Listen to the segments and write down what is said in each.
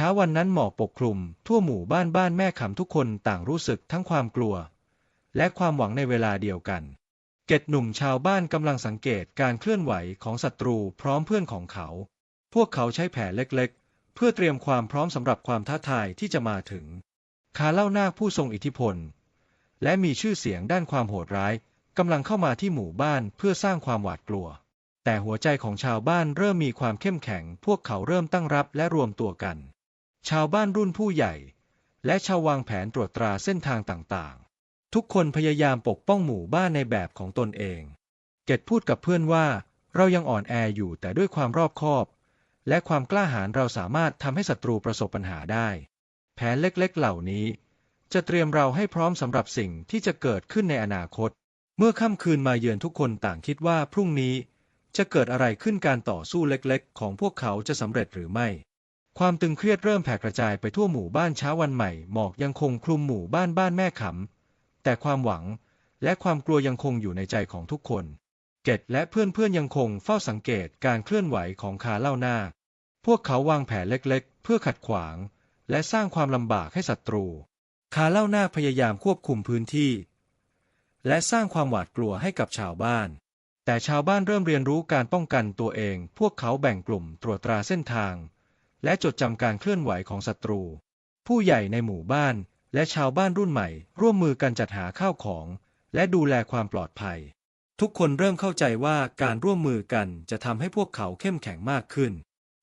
ช้าวันนั้นหมอกปกคลุม ทั่วหมู่บ้านบ้านแม่ขำทุกคนต่างรู้สึกทั้งความกลัว และความหวังในเวลาเดียวกันเกตหนุ่มชาวบ้านกำลังสังเกตการเคลื่อนไหวของศัตรูพร้อมเพื่อนของเขา พวกเขาใช้แผนเล็กๆ เพื่อเตรียมความพร้อมสำหรับความท้าทายที่จะมาถึง คาเล่านาคผู้ทรงอิทธิพล และมีชื่อเสียงด้านความโหดร้ายกำลังเข้ามาที่หมู่บ้านเพื่อสร้างความหวาดกลัว แต่หัวใจของชาวบ้านเริ่มมีความเข้มแข็ง พวกเขาเริ่มตั้งรับและรวมตัวกัน ชาวบ้านรุ่นผู้ใหญ่ และชาววางแผนตรวจตราเส้นทางต่างๆ ทุกคนพยายามปกป้องหมู่บ้านในแบบของตนเอง เกตพูดกับเพื่อนว่า เรายังอ่อนแออยู่แต่ด้วยความรอบคอบ และความกล้าหาญเราสามารถทำให้ศัตรูประสบปัญหาได้ แผนเล็กๆ เหล่านี้ จะเตรียมเราให้พร้อมสำหรับสิ่งที่จะเกิดขึ้นในอนาคต เมื่อค่ำคืนมาเยือนทุกคนต่างคิดว่าพรุ่งนี้จะเกิดอะไรขึ้นการต่อสู้เล็กๆ ของพวกเขาจะสำเร็จหรือไม่ ความตึงเครียดเริ่มแผ่กระจายไปทั่วหมู่บ้านเช้าวันใหม่หมอกยังคงคลุมหมู่บ้านบ้านแม่ขำแต่ความหวังและความกลัวยังคงอยู่ในใจของทุกคน เกตและเพื่อนๆยังคงเฝ้าสังเกตการเคลื่อนไหวของคาเล่าหน้า พวกเขาวางแผนเล็กๆ เพื่อขัดขวาง และสร้างความลำบากให้ศัตรู คาเล่าหน้าพยายามควบคุมพื้นที่ และสร้างความหวาดกลัวให้กับชาวบ้าน แต่ชาวบ้านเริ่มเรียนรู้การป้องกันตัวเอง พวกเขาแบ่งกลุ่มตรวจตราเส้นทาง และจดจำการเคลื่อนไหวของศัตรู ผู้ใหญ่ในหมู่บ้านและชาวบ้านรุ่นใหม่ ร่วมมือกันจัดหาข้าวของ และดูแลความปลอดภัย ทุกคนเริ่มเข้าใจว่าการร่วมมือกันจะทำให้พวกเขาเข้มแข็งมากขึ้น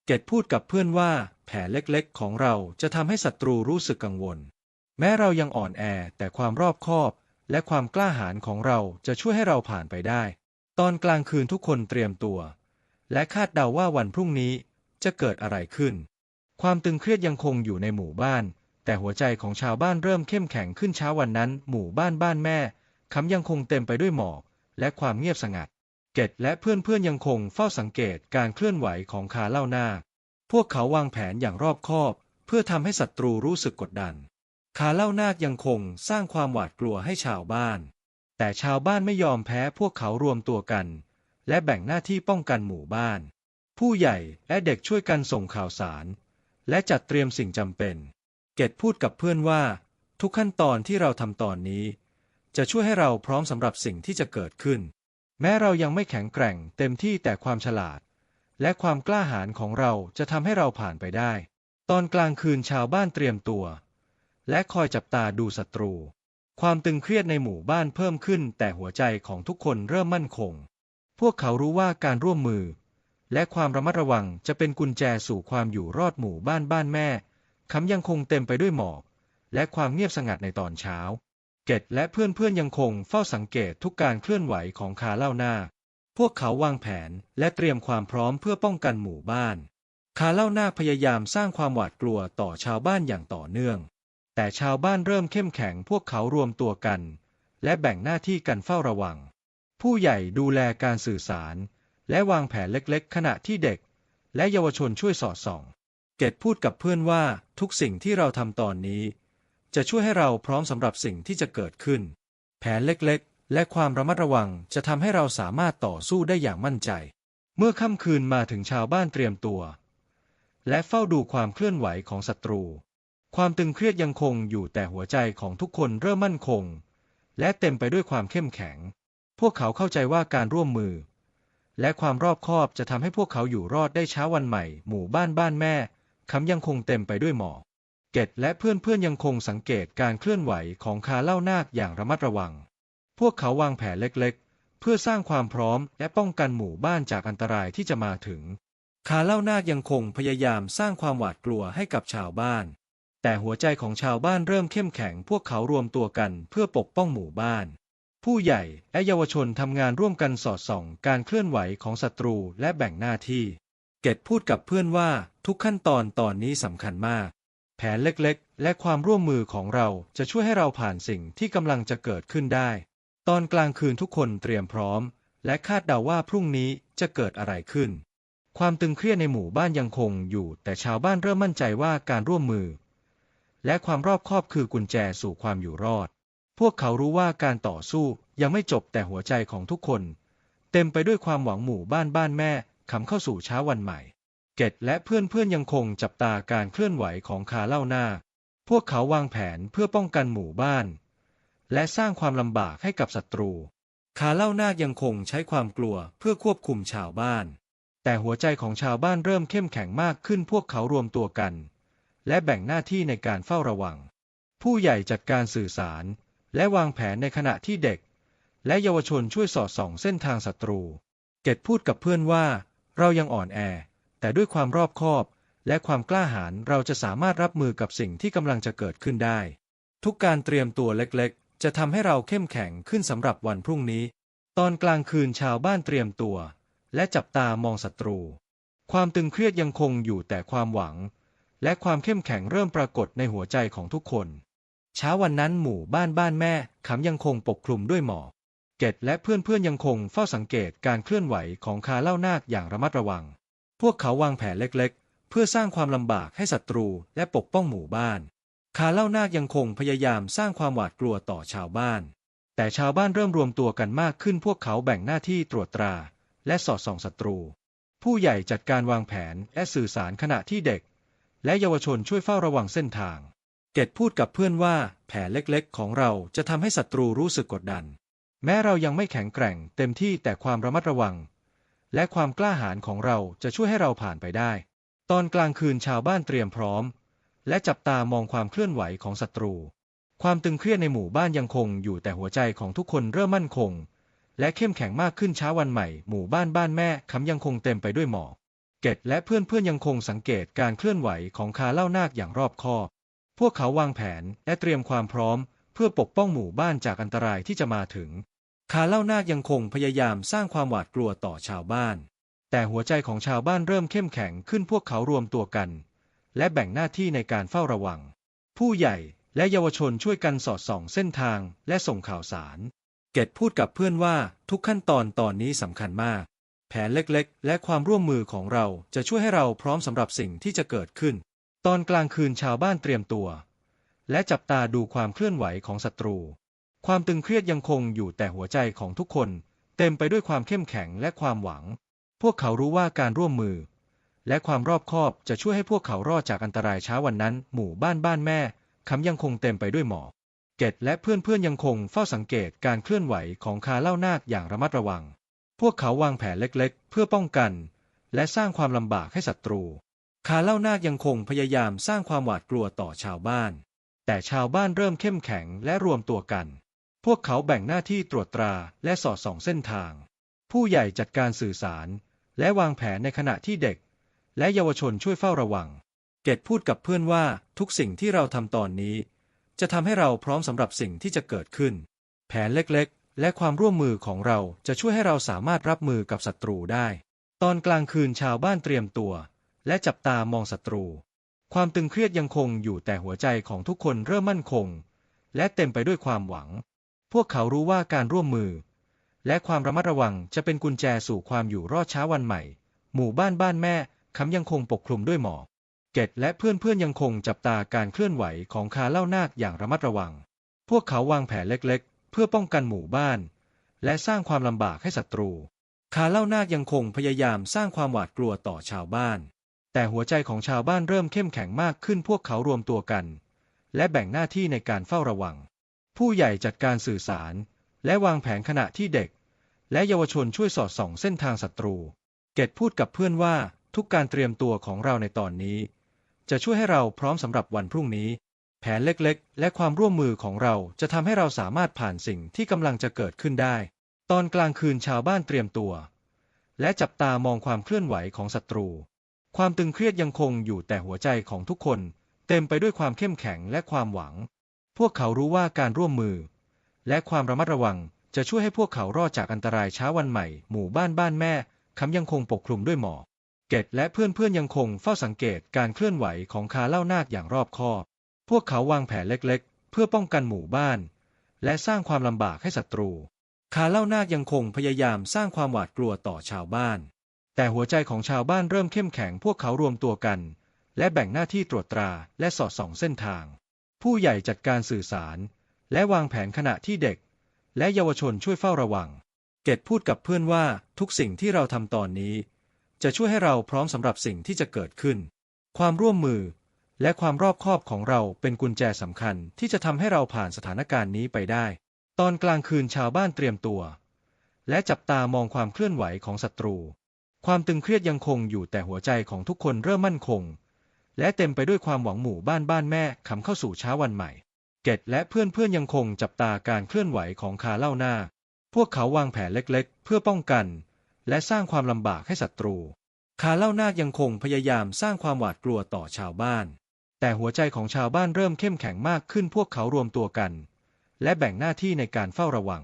เกตพูดกับเพื่อนว่าแผนเล็กๆ ของเราจะทำให้ศัตรูรู้สึกกังวล แม้เรายังอ่อนแอแต่ความรอบคอบ และความกล้าหาญของเราจะช่วยให้เราผ่านไปได้ ตอนกลางคืนทุกคนเตรียมตัว และคาดเดาว่าวันพรุ่งนี้ จะเกิดอะไรขึ้น ความตึงเครียดยังคงอยู่ในหมู่บ้าน แต่หัวใจของชาวบ้านเริ่มเข้มแข็งขึ้นเช้าวันนั้น หมู่บ้านบ้านแม่คำยังคงเต็มไปด้วยหมอกและความเงียบสงัด เกตและเพื่อนๆยังคงเฝ้าสังเกตการเคลื่อนไหวของคาเล่าหน้า พวกเขาวางแผนอย่างรอบคอบ เพื่อทำให้ศัตรูรู้สึกกดดัน คาเล่านาคยังคงสร้างความหวาดกลัวให้ชาวบ้าน แต่ชาวบ้านไม่ยอมแพ้พวกเขารวมตัวกัน และแบ่งหน้าที่ป้องกันหมู่บ้าน ผู้ใหญ่และเด็กช่วยกันส่งข่าวสาร และจัดเตรียมสิ่งจำเป็น เกตพูดกับเพื่อนว่า ทุกขั้นตอนที่เราทำตอนนี้ จะช่วยให้เราพร้อมสำหรับสิ่งที่จะเกิดขึ้น แม้เรายังไม่แข็งแกร่งเต็มที่แต่ความฉลาด และความกล้าหาญของเราจะทำให้เราผ่านไปได้ ตอนกลางคืนชาวบ้านเตรียมตัว และคอยจับตาดูศัตรู ความตึงเครียดในหมู่บ้านเพิ่มขึ้น แต่หัวใจของทุกคนเริ่มมั่นคง พวกเขารู้ว่าการร่วมมือ และความระมัดระวังจะเป็นกุญแจสู่ความอยู่รอดหมู่บ้านบ้านแม่คำยังคงเต็มไปด้วยหมอกและความเงียบสงัดในตอนเช้า เกตและเพื่อนๆยังคงเฝ้าสังเกตทุกการเคลื่อนไหวของคาเล่าหน้า พวกเขาวางแผนและเตรียมความพร้อมเพื่อป้องกันหมู่บ้าน คาเล่าหน้าพยายามสร้างความหวาดกลัวต่อชาวบ้านอย่างต่อเนื่อง แต่ชาวบ้านเริ่มเข้มแข็งพวกเขารวมตัวกัน และแบ่งหน้าที่กันเฝ้าระวัง ผู้ใหญ่ดูแลการสื่อสาร และวางแผนเล็กๆ ขณะที่เด็ก และเยาวชนช่วยสอดส่อง เกตพูดกับเพื่อนว่าทุกสิ่งที่เราทำตอนนี้ จะช่วยให้เราพร้อมสำหรับสิ่งที่จะเกิดขึ้น แผนเล็กๆ และความระมัดระวังจะทำให้เราสามารถต่อสู้ได้อย่างมั่นใจ เมื่อค่ำคืนมาถึงชาวบ้านเตรียมตัว และเฝ้าดูความเคลื่อนไหวของศัตรู ความตึงเครียดยังคงอยู่แต่หัวใจของทุกคนเริ่มมั่นคง และเต็มไปด้วยความเข้มแข็ง พวกเขาเข้าใจว่าการร่วมมือ และความรอบคอบจะทำให้พวกเขาอยู่รอดได้เช้าวันใหม่ หมู่บ้านบ้านแม่คำยังคงเต็มไปด้วยหมอกเกตและเพื่อนๆยังคงสังเกตการเคลื่อนไหวของคาเล่านาคอย่างระมัดระวัง พวกเขาวางแผนเล็กๆ เพื่อสร้างความพร้อมและป้องกันหมู่บ้านจากอันตรายที่จะมาถึง คาเล่านาคยังคงพยายามสร้างความหวาดกลัวให้กับชาวบ้าน แต่หัวใจของชาวบ้านเริ่มเข้มแข็ง พวกเขารวมตัวกันเพื่อปกป้องหมู่บ้าน ผู้ใหญ่และเยาวชนทำงานร่วมกันสอดส่อง การเคลื่อนไหวของศัตรูและแบ่งหน้าที่ เกตพูดกับเพื่อนว่าทุกขั้นตอนตอนนี้สำคัญมาก แผนเล็กๆ และความร่วมมือของเราจะช่วยให้เราผ่านสิ่งที่กำลังจะเกิดขึ้นได้ ตอนกลางคืนทุกคนเตรียมพร้อม และคาดเดาว่าพรุ่งนี้จะเกิดอะไรขึ้น ความตึงเครียดในหมู่บ้านยังคงอยู่ แต่ชาวบ้านเริ่มมั่นใจว่าการร่วมมือ และความรอบคอบคือกุญแจสู่ความอยู่รอด พวกเขารู้ว่าการต่อสู้ยังไม่จบแต่หัวใจของทุกคน เต็มไปด้วยความหวังหมู่บ้านบ้านแม่คำเข้าสู่เช้าวันใหม่ เกตและเพื่อนๆยังคงจับตาการเคลื่อนไหวของคาเล่าหน้า พวกเขาวางแผนเพื่อป้องกันหมู่บ้าน และสร้างความลำบากให้กับศัตรู คาเล่านาคยังคงใช้ความกลัวเพื่อควบคุมชาวบ้าน แต่หัวใจของชาวบ้านเริ่มเข้มแข็งมากขึ้นพวกเขารวมตัวกัน และแบ่งหน้าที่ในการเฝ้าระวัง ผู้ใหญ่จัดการสื่อสาร และวางแผนในขณะที่เด็ก และเยาวชนช่วยสอดส่องเส้นทางศัตรู เกตพูดกับเพื่อนว่า เรายังอ่อนแอ แต่ด้วยความรอบคอบ และความกล้าหาญเราจะสามารถรับมือกับสิ่งที่กำลังจะเกิดขึ้นได้ ทุกการเตรียมตัวเล็กๆ จะทำให้เราเข้มแข็งขึ้นสำหรับวันพรุ่งนี้ ตอนกลางคืนชาวบ้านเตรียมตัว และจับตามองศัตรู ความตึงเครียดยังคงอยู่แต่ความหวัง และความเข้มแข็งเริ่มปรากฏในหัวใจของทุกคน เช้าวันนั้นหมู่บ้านบ้านแม่ขำยังคงปกคลุมด้วยหมอกเกตและเพื่อนๆยังคงเฝ้าสังเกตการเคลื่อนไหวของคาเล่านาคอย่างระมัดระวัง พวกเขาวางแผนเล็กๆ เพื่อสร้างความลำบากให้ศัตรูและปกป้องหมู่บ้าน คาเล่านาคยังคงพยายามสร้างความหวาดกลัวต่อชาวบ้าน แต่ชาวบ้านเริ่มรวมตัวกันมากขึ้นพวกเขาแบ่งหน้าที่ตรวจตรา และสอดส่องศัตรู ผู้ใหญ่จัดการวางแผนและสื่อสารขณะที่เด็ก และเยาวชนช่วยเฝ้าระวังเส้นทาง เกตพูดกับเพื่อนว่า แผนเล็กๆ ของเราจะทำให้ศัตรูรู้สึกกดดัน แม้เรายังไม่แข็งแกร่งเต็มที่แต่ความระมัดระวัง และความกล้าหาญของเราจะช่วยให้เราผ่านไปได้ ตอนกลางคืนชาวบ้านเตรียมพร้อม และจับตามองความเคลื่อนไหวของศัตรู ความตึงเครียดในหมู่บ้านยังคงอยู่แต่หัวใจของทุกคนเริ่มมั่นคง และเข้มแข็งมากขึ้นเช้าวันใหม่ หมู่บ้านบ้านแม่คำยังคงเต็มไปด้วยหมอกเกตและเพื่อนๆยังคงสังเกตการเคลื่อนไหวของคาเล่านาคอย่างรอบคอบ พวกเขาวางแผนและเตรียมความพร้อม เพื่อปกป้องหมู่บ้านจากอันตรายที่จะมาถึง คาเล่านาคยังคงพยายามสร้างความหวาดกลัวต่อชาวบ้าน แต่หัวใจของชาวบ้านเริ่มเข้มแข็งขึ้นพวกเขารวมตัวกัน และแบ่งหน้าที่ในการเฝ้าระวัง ผู้ใหญ่และเยาวชนช่วยกันสอดส่องเส้นทางและส่งข่าวสาร เกตพูดกับเพื่อนว่าทุกขั้นตอนตอนนี้สำคัญมาก แผนเล็กๆ และความร่วมมือของเราจะช่วยให้เราพร้อมสำหรับสิ่งที่จะเกิดขึ้น ตอนกลางคืนชาวบ้านเตรียมตัว และจับตาดูความเคลื่อนไหวของศัตรู ความตึงเครียดยังคงอยู่แต่หัวใจของทุกคน เต็มไปด้วยความเข้มแข็งและความหวัง พวกเขารู้ว่าการร่วมมือ และความรอบคอบจะช่วยให้พวกเขารอดจากอันตรายเช้าวันนั้น หมู่บ้านบ้านแม่คำยังคงเต็มไปด้วยหมอกเกตและเพื่อนๆยังคงเฝ้าสังเกตการเคลื่อนไหวของคาเล่านาคอย่างระมัดระวัง พวกเขาวางแผนเล็กๆ เพื่อป้องกัน และสร้างความลำบากให้ศัตรู คาเล่านาคยังคงพยายามสร้างความหวาดกลัวต่อชาวบ้าน แต่ชาวบ้านเริ่มเข้มแข็งและรวมตัวกัน พวกเขาแบ่งหน้าที่ตรวจตราและสอดส่องเส้นทาง ผู้ใหญ่จัดการสื่อสาร และวางแผนในขณะที่เด็ก และเยาวชนช่วยเฝ้าระวัง เกตพูดกับเพื่อนว่าทุกสิ่งที่เราทำตอนนี้ จะทำให้เราพร้อมสำหรับสิ่งที่จะเกิดขึ้น แผนเล็กๆ และความร่วมมือของเราจะช่วยให้เราสามารถรับมือกับศัตรูได้ ตอนกลางคืนชาวบ้านเตรียมตัว และจับตามองศัตรู ความตึงเครียดยังคงอยู่แต่หัวใจของทุกคนเริ่มมั่นคง และเต็มไปด้วยความหวัง พวกเขารู้ว่าการร่วมมือ และความระมัดระวังจะเป็นกุญแจสู่ความอยู่รอดเช้าวันใหม่ หมู่บ้านบ้านแม่คำยังคงปกคลุมด้วยหมอกเกตและเพื่อนๆยังคงจับตาการเคลื่อนไหวของคาเล่านาคอย่างระมัดระวัง พวกเขาวางแผนเล็กๆ เพื่อป้องกันหมู่บ้าน และสร้างความลำบากให้ศัตรู คาเล่านาคยังคงพยายามสร้างความหวาดกลัวต่อชาวบ้าน แต่หัวใจของชาวบ้านเริ่มเข้มแข็งมากขึ้นพวกเขารวมตัวกัน และแบ่งหน้าที่ในการเฝ้าระวัง ผู้ใหญ่จัดการสื่อสาร และวางแผนขณะที่เด็ก และเยาวชนช่วยสอดส่องเส้นทางศัตรู เกตพูดกับเพื่อนว่าทุกการเตรียมตัวของเราในตอนนี้ จะช่วยให้เราพร้อมสำหรับวันพรุ่งนี้ แผนเล็กๆ และความร่วมมือของเราจะทำให้เราสามารถผ่านสิ่งที่กำลังจะเกิดขึ้นได้ ตอนกลางคืนชาวบ้านเตรียมตัว และจับตามองความเคลื่อนไหวของศัตรู ความตึงเครียดยังคงอยู่แต่หัวใจของทุกคน เต็มไปด้วยความเข้มแข็งและความหวัง พวกเขารู้ว่าการร่วมมือ และความระมัดระวังจะช่วยให้พวกเขารอดจากอันตรายเช้าวันใหม่ หมู่บ้านบ้านแม่คำยังคงปกคลุมด้วยหมอกเกตและเพื่อนๆยังคงเฝ้าสังเกตการเคลื่อนไหวของคาเล่านาคอย่างรอบคอบ พวกเขาวางแผนเล็กๆ เพื่อป้องกันหมู่บ้าน และสร้างความลำบากให้ศัตรู คาเล่านาคยังคงพยายามสร้างความหวาดกลัวต่อชาวบ้าน แต่หัวใจของชาวบ้านเริ่มเข้มแข็งพวกเขารวมตัวกัน และแบ่งหน้าที่ตรวจตราและสอดส่องเส้นทาง ผู้ใหญ่จัดการสื่อสาร และวางแผนขณะที่เด็ก และเยาวชนช่วยเฝ้าระวัง เกตพูดกับเพื่อนว่าทุกสิ่งที่เราทำตอนนี้ จะช่วยให้เราพร้อมสำหรับสิ่งที่จะเกิดขึ้น ความร่วมมือ และความรอบคอบของเราเป็นกุญแจสำคัญที่จะทำให้เราผ่านสถานการณ์นี้ไปได้ ตอนกลางคืนชาวบ้านเตรียมตัว และจับตามองความเคลื่อนไหวของศัตรู ความตึงเครียดยังคงอยู่แต่หัวใจของทุกคนเริ่มมั่นคง และเต็มไปด้วยความหวังหมู่บ้านบ้านแม่ขำเข้าสู่เช้าวันใหม่ เกตและเพื่อนๆยังคงจับตาการเคลื่อนไหวของคาเล่าหน้า พวกเขาวางแผนเล็กๆ เพื่อป้องกัน และสร้างความลำบากให้ศัตรู คาเล่านาคยังคงพยายามสร้างความหวาดกลัวต่อชาวบ้าน แต่หัวใจของชาวบ้านเริ่มเข้มแข็งมากขึ้นพวกเขารวมตัวกัน และแบ่งหน้าที่ในการเฝ้าระวัง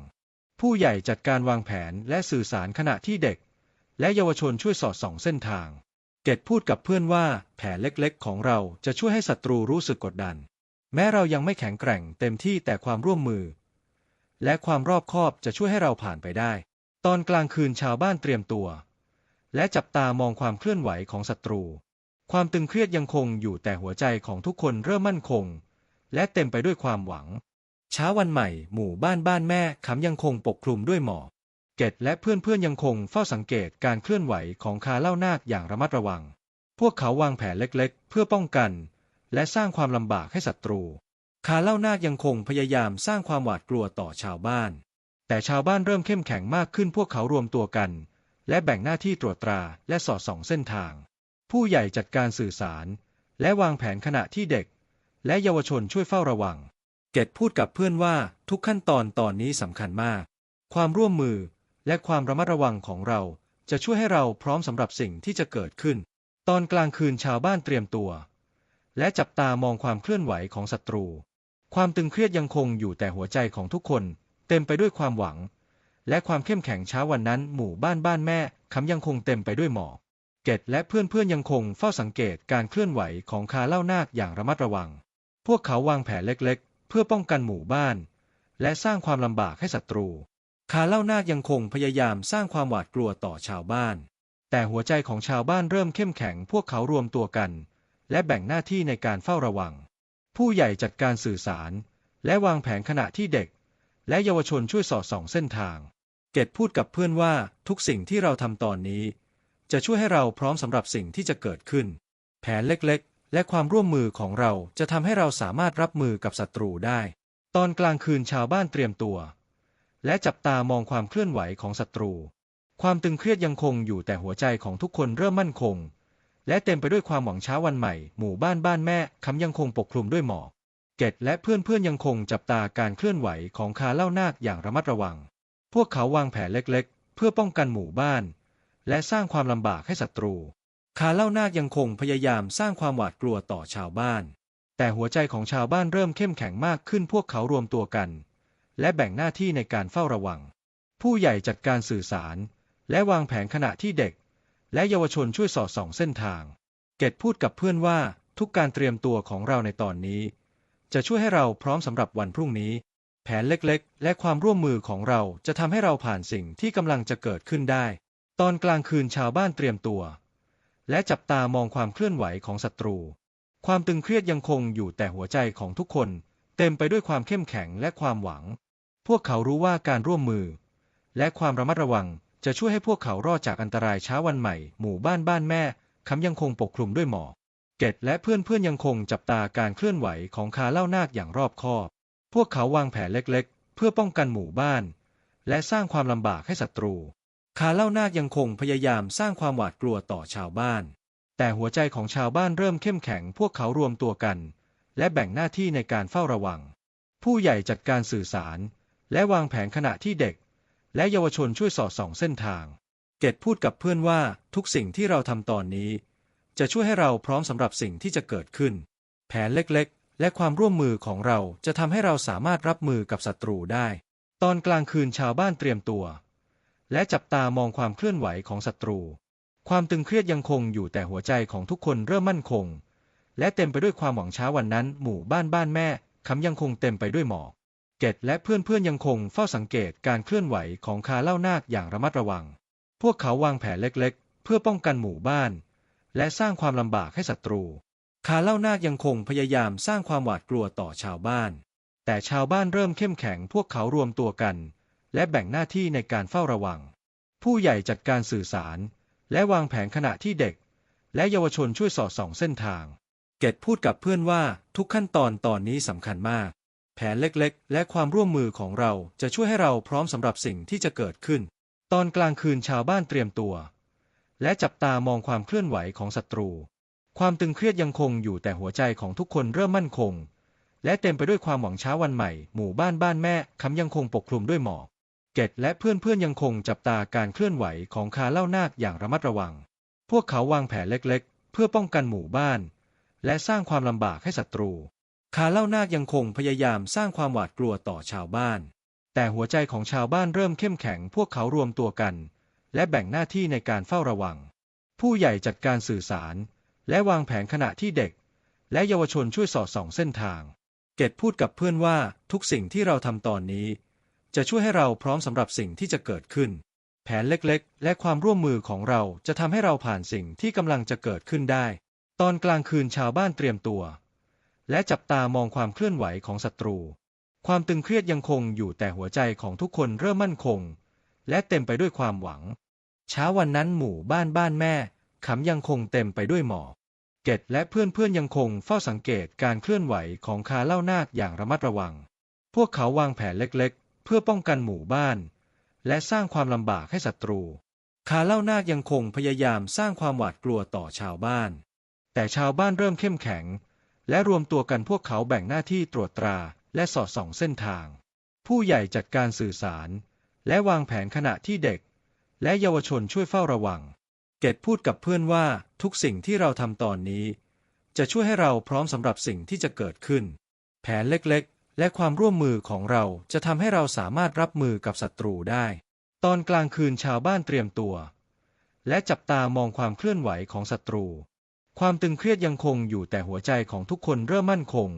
ผู้ใหญ่จัดการวางแผนและสื่อสารขณะที่เด็ก และเยาวชนช่วยสอดส่องเส้นทาง เกตพูดกับเพื่อนว่าแผนเล็กๆ ของเราจะช่วยให้ศัตรูรู้สึกกดดัน แม้เรายังไม่แข็งแกร่งเต็มที่แต่ความร่วมมือ และความรอบคอบจะช่วยให้เราผ่านไปได้ ตอนกลางคืนชาวบ้านเตรียมตัว และจับตามองความเคลื่อนไหวของศัตรู ความตึงเครียดยังคงอยู่แต่หัวใจของทุกคนเริ่มมั่นคง และเต็มไปด้วยความหวัง เช้าวันใหม่หมู่บ้านบ้านแม่ขำยังคงปกคลุมด้วยหมอก เกตและเพื่อนๆยังคงเฝ้าสังเกตการเคลื่อนไหวของคาเล่านาคอย่างระมัดระวัง พวกเขาวางแผนเล็กๆ เพื่อป้องกัน และสร้างความลำบากให้ศัตรู คาเล่านาคยังคงพยายามสร้างความหวาดกลัวต่อชาวบ้าน แต่ชาวบ้านเริ่มเข้มแข็งมากขึ้นพวกเขารวมตัวกัน และแบ่งหน้าที่ตรวจตราและสอดส่องเส้นทาง ผู้ใหญ่จัดการสื่อสาร และวางแผนขณะที่เด็ก และเยาวชนช่วยเฝ้าระวัง เกตพูดกับเพื่อนว่าทุกขั้นตอนตอนนี้สำคัญมาก ความร่วมมือ และความระมัดระวังของเรา จะช่วยให้เราพร้อมสำหรับสิ่งที่จะเกิดขึ้น ตอนกลางคืนชาวบ้านเตรียมตัว และจับตามองความเคลื่อนไหวของศัตรู ความตึงเครียดยังคงอยู่แต่หัวใจของทุกคน เต็มไปด้วยความหวัง และความเข้มแข็งเช้าวันนั้นหมู่บ้านบ้านแม่คำยังคงเต็มไปด้วยหมอกเกตและเพื่อนๆยังคงเฝ้าสังเกตการเคลื่อนไหวของคาเล่านาคอย่างระมัดระวัง พวกเขาวางแผนเล็กๆ เพื่อป้องกันหมู่บ้าน และสร้างความลำบากให้ศัตรู คาเล่านาคยังคงพยายามสร้างความหวาดกลัวต่อชาวบ้าน แต่หัวใจของชาวบ้านเริ่มเข้มแข็งพวกเขารวมตัวกัน และแบ่งหน้าที่ในการเฝ้าระวัง ผู้ใหญ่จัดการสื่อสาร และวางแผนขณะที่เด็ก และเยาวชนช่วยสอดส่องเส้นทาง เกตพูดกับเพื่อนว่าทุกสิ่งที่เราทำตอนนี้ จะช่วยให้เราพร้อมสำหรับสิ่งที่จะเกิดขึ้น แผนเล็กๆ และความร่วมมือของเราจะทำให้เราสามารถรับมือกับศัตรูได้ ตอนกลางคืนชาวบ้านเตรียมตัว และจับตามองความเคลื่อนไหวของศัตรู ความตึงเครียดยังคงอยู่แต่หัวใจของทุกคนเริ่มมั่นคง และเต็มไปด้วยความหวังเช้าวันใหม่ หมู่บ้านบ้านแม่คำยังคงปกคลุมด้วยหมอกเกตและเพื่อนๆยังคงจับตาการเคลื่อนไหวของคาเล่านาคอย่างระมัดระวัง พวกเขาวางแผนเล็กๆ เพื่อป้องกันหมู่บ้าน และสร้างความลำบากให้ศัตรู คาเล่านาคยังคงพยายามสร้างความหวาดกลัวต่อชาวบ้าน แต่หัวใจของชาวบ้านเริ่มเข้มแข็งมากขึ้นพวกเขารวมตัวกัน และแบ่งหน้าที่ในการเฝ้าระวัง ผู้ใหญ่จัดการสื่อสาร และวางแผนขณะที่เด็ก และเยาวชนช่วยสอดส่องเส้นทาง เกตพูดกับเพื่อนว่าทุกการเตรียมตัวของเราในตอนนี้ จะช่วยให้เราพร้อมสำหรับวันพรุ่งนี้ แผนเล็กๆ และความร่วมมือของเราจะทำให้เราผ่านสิ่งที่กำลังจะเกิดขึ้นได้ ตอนกลางคืนชาวบ้านเตรียมตัว และจับตามองความเคลื่อนไหวของศัตรู ความตึงเครียดยังคงอยู่แต่หัวใจของทุกคน เต็มไปด้วยความเข้มแข็งและความหวัง พวกเขารู้ว่าการร่วมมือ และความระมัดระวังจะช่วยให้พวกเขารอดจากอันตรายเช้าวันใหม่ หมู่บ้านบ้านแม่คำยังคงปกคลุมด้วยหมอกเกตและเพื่อนๆยังคงจับตาการเคลื่อนไหวของคาเล่านาคอย่างรอบคอบ พวกเขาวางแผนเล็กๆ เพื่อป้องกันหมู่บ้าน และสร้างความลำบากให้ศัตรู คาเล่านาคยังคงพยายามสร้างความหวาดกลัวต่อชาวบ้าน แต่หัวใจของชาวบ้านเริ่มเข้มแข็ง พวกเขารวมตัวกัน และแบ่งหน้าที่ในการเฝ้าระวัง ผู้ใหญ่จัดการสื่อสาร และวางแผนขณะที่เด็ก และเยาวชนช่วยสอดส่องเส้นทาง เกตพูดกับเพื่อนว่าทุกสิ่งที่เราทำตอนนี้ จะช่วยให้เราพร้อมสำหรับสิ่งที่จะเกิดขึ้น แผนเล็กๆ และความร่วมมือของเราจะทำให้เราสามารถรับมือกับศัตรูได้ ตอนกลางคืนชาวบ้านเตรียมตัว และจับตามองความเคลื่อนไหวของศัตรู ความตึงเครียดยังคงอยู่แต่หัวใจของทุกคนเริ่มมั่นคง และเต็มไปด้วยความหวังเช้าวันนั้น หมู่บ้านบ้านแม่คำยังคงเต็มไปด้วยหมอก เกตและเพื่อนๆยังคงเฝ้าสังเกตการเคลื่อนไหวของคาเล่านาคอย่างระมัดระวัง พวกเขาวางแผนเล็กๆ เพื่อป้องกันหมู่บ้าน และสร้างความลำบากให้ศัตรู คาเล่านาคยังคงพยายามสร้างความหวาดกลัวต่อชาวบ้าน แต่ชาวบ้านเริ่มเข้มแข็งพวกเขารวมตัวกัน และแบ่งหน้าที่ในการเฝ้าระวัง ผู้ใหญ่จัดการสื่อสาร และวางแผนขณะที่เด็ก และเยาวชนช่วยสอดส่องเส้นทาง เกตพูดกับเพื่อนว่าทุกขั้นตอนตอนนี้สำคัญมาก ผนเล็กๆ และความร่วมมือของเราจะช่วยให้เราพร้อมสำหรับสิ่งที่จะเกิดขึ้น ตอนกลางคืนชาวบ้านเตรียมตัว และจับตามองความเคลื่อนไหวของศัตรู ความตึงเครียดยังคงอยู่แต่หัวใจของทุกคนเริ่มมั่นคง และเต็มไปด้วยความหวังเช้าวันใหม่ หมู่บ้านบ้านแม่คำยังคงปกคลุมด้วยหมอกเกตและเพื่อนๆยังคงจับตาการเคลื่อนไหวของคาเล่านาคอย่างระมัดระวัง พวกเขาวางแผนเล็กๆ เพื่อป้องกันหมู่บ้าน และสร้างความลำบากให้ศัตรู คาเล่านาคยังคงพยายามสร้างความหวาดกลัวต่อชาวบ้าน แต่หัวใจของชาวบ้านเริ่มเข้มแข็งพวกเขารวมตัวกัน และแบ่งหน้าที่ในการเฝ้าระวัง ผู้ใหญ่จัดการสื่อสาร และวางแผนขณะที่เด็ก และเยาวชนช่วยสอดส่องเส้นทาง เกตพูดกับเพื่อนว่าทุกสิ่งที่เราทำตอนนี้ จะช่วยให้เราพร้อมสำหรับสิ่งที่จะเกิดขึ้น แผนเล็กๆ และความร่วมมือของเราจะทำให้เราผ่านสิ่งที่กำลังจะเกิดขึ้นได้ ตอนกลางคืนชาวบ้านเตรียมตัว และจับตามองความเคลื่อนไหวของศัตรู ความตึงเครียดยังคงอยู่แต่หัวใจของทุกคนเริ่มมั่นคง และเต็มไปด้วยความหวัง เช้าวันนั้นหมู่บ้านบ้านแม่ขำยังคงเต็มไปด้วยหมอกเกตและเพื่อนๆยังคงเฝ้าสังเกตการเคลื่อนไหวของคาเล่านาคอย่างระมัดระวัง พวกเขาวางแผนเล็กๆ เพื่อป้องกันหมู่บ้าน และสร้างความลำบากให้ศัตรู คาเล่านาคยังคงพยายามสร้างความหวาดกลัวต่อชาวบ้าน แต่ชาวบ้านเริ่มเข้มแข็ง และรวมตัวกันพวกเขาแบ่งหน้าที่ตรวจตราและสอดส่องเส้นทาง ผู้ใหญ่จัดการสื่อสาร และวางแผนขณะที่เด็ก และเยาวชนช่วยเฝ้าระวัง เกตพูดกับเพื่อนว่าทุกสิ่งที่เราทำตอนนี้ จะช่วยให้เราพร้อมสำหรับสิ่งที่จะเกิดขึ้น แผนเล็กๆ และความร่วมมือของเราจะทำให้เราสามารถรับมือกับศัตรูได้ ตอนกลางคืนชาวบ้านเตรียมตัว และจับตามองความเคลื่อนไหวของศัตรู ความตึงเครียดยังคงอยู่แต่หัวใจของทุกคนเริ่มมั่นคง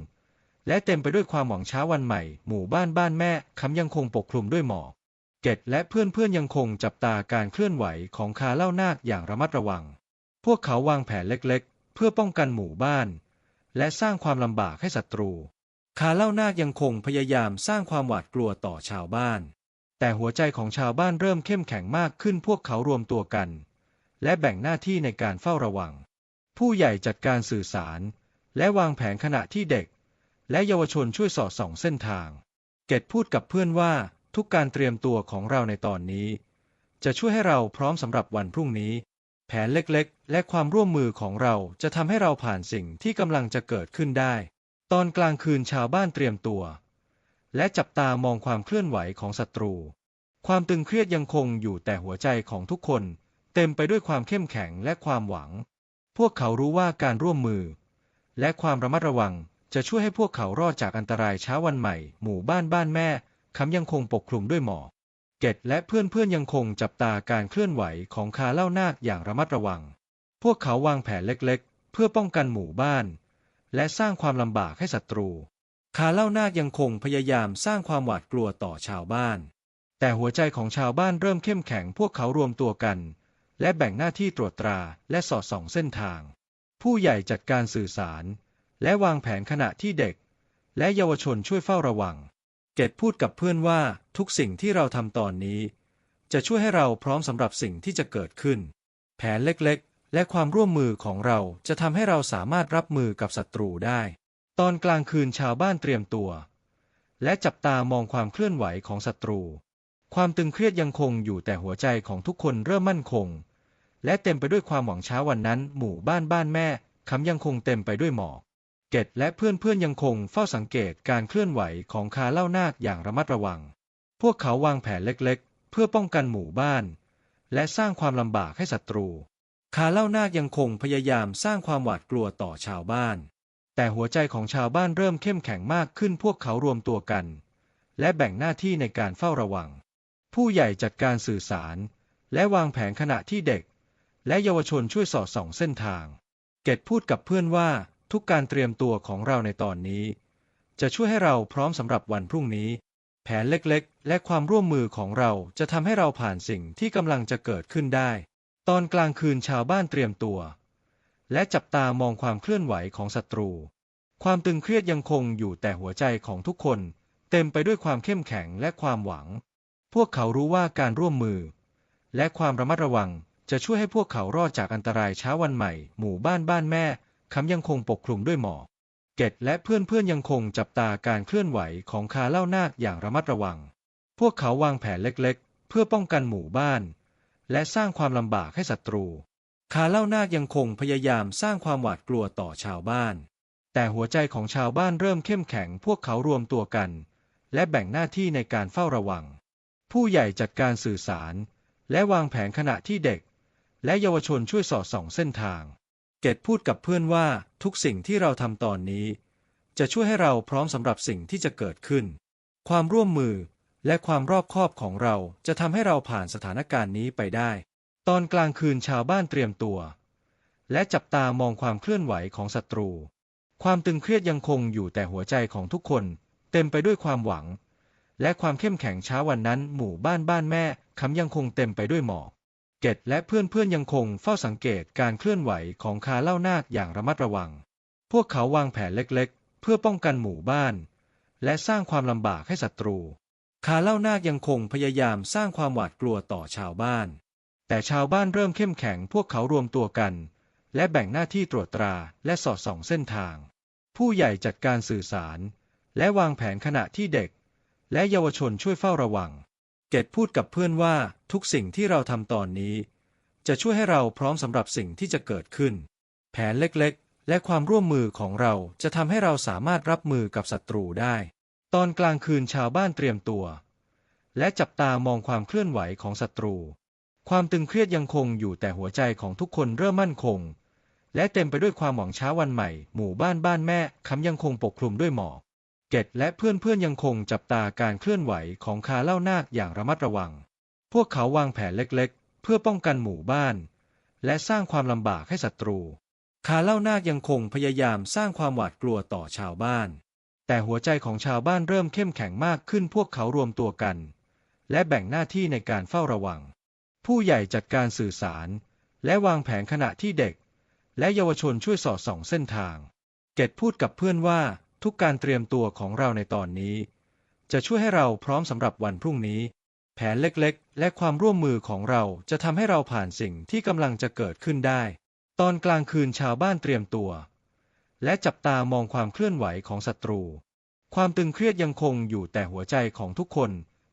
และเต็มไปด้วยความหวังเช้าวันใหม่ หมู่บ้านบ้านแม่คำยังคงปกคลุมด้วยหมอกเกตและเพื่อนๆยังคงจับตาการเคลื่อนไหวของคาเล่านาคอย่างระมัดระวัง พวกเขาวางแผนเล็กๆ เพื่อป้องกันหมู่บ้าน และสร้างความลำบากให้ศัตรู คาเล่านาคยังคงพยายามสร้างความหวาดกลัวต่อชาวบ้าน แต่หัวใจของชาวบ้านเริ่มเข้มแข็งมากขึ้นพวกเขารวมตัวกัน และแบ่งหน้าที่ในการเฝ้าระวัง ผู้ใหญ่จัดการสื่อสาร และวางแผนขณะที่เด็ก และเยาวชนช่วยสอดส่องเส้นทาง เกตพูดกับเพื่อนว่าทุกการเตรียมตัวของเราในตอนนี้ จะช่วยให้เราพร้อมสำหรับวันพรุ่งนี้ แผนเล็กๆ และความร่วมมือของเราจะทำให้เราผ่านสิ่งที่กำลังจะเกิดขึ้นได้ ตอนกลางคืนชาวบ้านเตรียมตัว และจับตามองความเคลื่อนไหวของศัตรู ความตึงเครียดยังคงอยู่แต่หัวใจของทุกคน เต็มไปด้วยความเข้มแข็งและความหวัง พวกเขารู้ว่าการร่วมมือ และความระมัดระวังจะช่วยให้พวกเขารอดจากอันตรายเช้าวันใหม่ หมู่บ้านบ้านแม่คำยังคงปกคลุมด้วยหมอกเกตและเพื่อนๆยังคงจับตาการเคลื่อนไหวของคาเล่านาคอย่างระมัดระวัง พวกเขาวางแผนเล็กๆ เพื่อป้องกันหมู่บ้าน และสร้างความลำบากให้ศัตรู คาเล่านาคยังคงพยายามสร้างความหวาดกลัวต่อชาวบ้าน แต่หัวใจของชาวบ้านเริ่มเข้มแข็งพวกเขารวมตัวกัน และแบ่งหน้าที่ตรวจตราและสอดส่องเส้นทาง ผู้ใหญ่จัดการสื่อสาร และวางแผนขณะที่เด็ก และเยาวชนช่วยเฝ้าระวัง เกตพูดกับเพื่อนว่าทุกสิ่งที่เราทำตอนนี้ จะช่วยให้เราพร้อมสำหรับสิ่งที่จะเกิดขึ้น แผนเล็กๆ และความร่วมมือของเราจะทำให้เราสามารถรับมือกับศัตรูได้ ตอนกลางคืนชาวบ้านเตรียมตัว และจับตามองความเคลื่อนไหวของศัตรู ความตึงเครียดยังคงอยู่แต่หัวใจของทุกคนเริ่มมั่นคง และเต็มไปด้วยความหวังเช้าวันนั้น หมู่บ้านบ้านแม่คำยังคงเต็มไปด้วยหมอกเกตและเพื่อนๆยังคงเฝ้าสังเกตการเคลื่อนไหวของคาเล่านาคอย่างระมัดระวัง พวกเขาวางแผนเล็กๆ เพื่อป้องกันหมู่บ้าน และสร้างความลำบากให้ศัตรู คาเล่านาคยังคงพยายามสร้างความหวาดกลัวต่อชาวบ้าน แต่หัวใจของชาวบ้านเริ่มเข้มแข็งมากขึ้นพวกเขารวมตัวกัน และแบ่งหน้าที่ในการเฝ้าระวัง ผู้ใหญ่จัดการสื่อสาร และวางแผนขณะที่เด็ก และเยาวชนช่วยสอดส่องเส้นทาง เกตพูดกับเพื่อนว่าทุกการเตรียมตัวของเราในตอนนี้ จะช่วยให้เราพร้อมสำหรับวันพรุ่งนี้ แผนเล็กๆ และความร่วมมือของเราจะทำให้เราผ่านสิ่งที่กำลังจะเกิดขึ้นได้ ตอนกลางคืนชาวบ้านเตรียมตัว และจับตามองความเคลื่อนไหวของศัตรู ความตึงเครียดยังคงอยู่แต่หัวใจของทุกคน เต็มไปด้วยความเข้มแข็งและความหวัง พวกเขารู้ว่าการร่วมมือ และความระมัดระวังจะช่วยให้พวกเขารอดจากอันตรายเช้าวันใหม่ หมู่บ้านบ้านแม่คำยังคงปกคลุมด้วยหมอกเกตและเพื่อนๆยังคงจับตาการเคลื่อนไหวของคาเล่านาคอย่างระมัดระวัง พวกเขาวางแผนเล็กๆ เพื่อป้องกันหมู่บ้าน และสร้างความลำบากให้ศัตรู คาเล่านาคยังคงพยายามสร้างความหวาดกลัวต่อชาวบ้าน แต่หัวใจของชาวบ้านเริ่มเข้มแข็งพวกเขารวมตัวกัน และแบ่งหน้าที่ในการเฝ้าระวัง ผู้ใหญ่จัดการสื่อสาร และวางแผนขณะที่เด็ก และเยาวชนช่วยสอดส่องเส้นทาง เกตพูดกับเพื่อนว่าทุกสิ่งที่เราทำตอนนี้ จะช่วยให้เราพร้อมสำหรับสิ่งที่จะเกิดขึ้น ความร่วมมือและความรอบคอบของเราจะทำให้เราผ่านสถานการณ์นี้ไปได้ ตอนกลางคืนชาวบ้านเตรียมตัว และจับตามองความเคลื่อนไหวของศัตรู ความตึงเครียดยังคงอยู่แต่หัวใจของทุกคน เต็มไปด้วยความหวัง และความเข้มแข็งเช้าวันนั้น หมู่บ้านบ้านแม่คำยังคงเต็มไปด้วยหมอกเกตและเพื่อนๆยังคงเฝ้าสังเกตการเคลื่อนไหวของคาเล่านาคอย่างระมัดระวัง พวกเขาวางแผนเล็กๆ เพื่อป้องกันหมู่บ้าน และสร้างความลำบากให้ศัตรู คาเล่านาคยังคงพยายามสร้างความหวาดกลัวต่อชาวบ้าน แต่ชาวบ้านเริ่มเข้มแข็งพวกเขารวมตัวกัน และแบ่งหน้าที่ตรวจตราและสอดส่องเส้นทาง ผู้ใหญ่จัดการสื่อสาร และวางแผนขณะที่เด็ก และเยาวชนช่วยเฝ้าระวัง เกตพูดกับเพื่อนว่าทุกสิ่งที่เราทำตอนนี้ จะช่วยให้เราพร้อมสำหรับสิ่งที่จะเกิดขึ้น แผนเล็กๆ และความร่วมมือของเราจะทำให้เราสามารถรับมือกับศัตรูได้ ตอนกลางคืนชาวบ้านเตรียมตัว และจับตามองความเคลื่อนไหวของศัตรู ความตึงเครียดยังคงอยู่แต่หัวใจของทุกคนเริ่มมั่นคง และเต็มไปด้วยความหวังเช้าวันใหม่ หมู่บ้านบ้านแม่คำยังคงปกคลุมด้วยหมอก เกตและเพื่อนๆยังคงจับตาการเคลื่อนไหวของคาเล่านาคอย่างระมัดระวัง พวกเขาวางแผนเล็กๆ เพื่อป้องกันหมู่บ้าน และสร้างความลำบากให้ศัตรู คาเล่านาคยังคงพยายามสร้างความหวาดกลัวต่อชาวบ้าน แต่หัวใจของชาวบ้านเริ่มเข้มแข็งมากขึ้นพวกเขารวมตัวกัน และแบ่งหน้าที่ในการเฝ้าระวัง ผู้ใหญ่จัดการสื่อสาร และวางแผนขณะที่เด็ก และเยาวชนช่วยสอดส่องเส้นทาง เกตพูดกับเพื่อนว่า ทุกการเตรียมตัวของเราในตอนนี้ จะช่วยให้เราพร้อมสำหรับวันพรุ่งนี้ แผนเล็กๆ และความร่วมมือของเราจะทำให้เราผ่านสิ่งที่กำลังจะเกิดขึ้นได้ ตอนกลางคืนชาวบ้านเตรียมตัว และจับตามองความเคลื่อนไหวของศัตรู ความตึงเครียดยังคงอยู่แต่หัวใจของทุกคน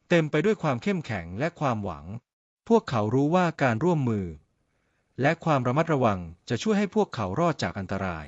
เต็มไปด้วยความเข้มแข็งและความหวัง พวกเขารู้ว่าการร่วมมือ และความระมัดระวังจะช่วยให้พวกเขารอดจากอันตราย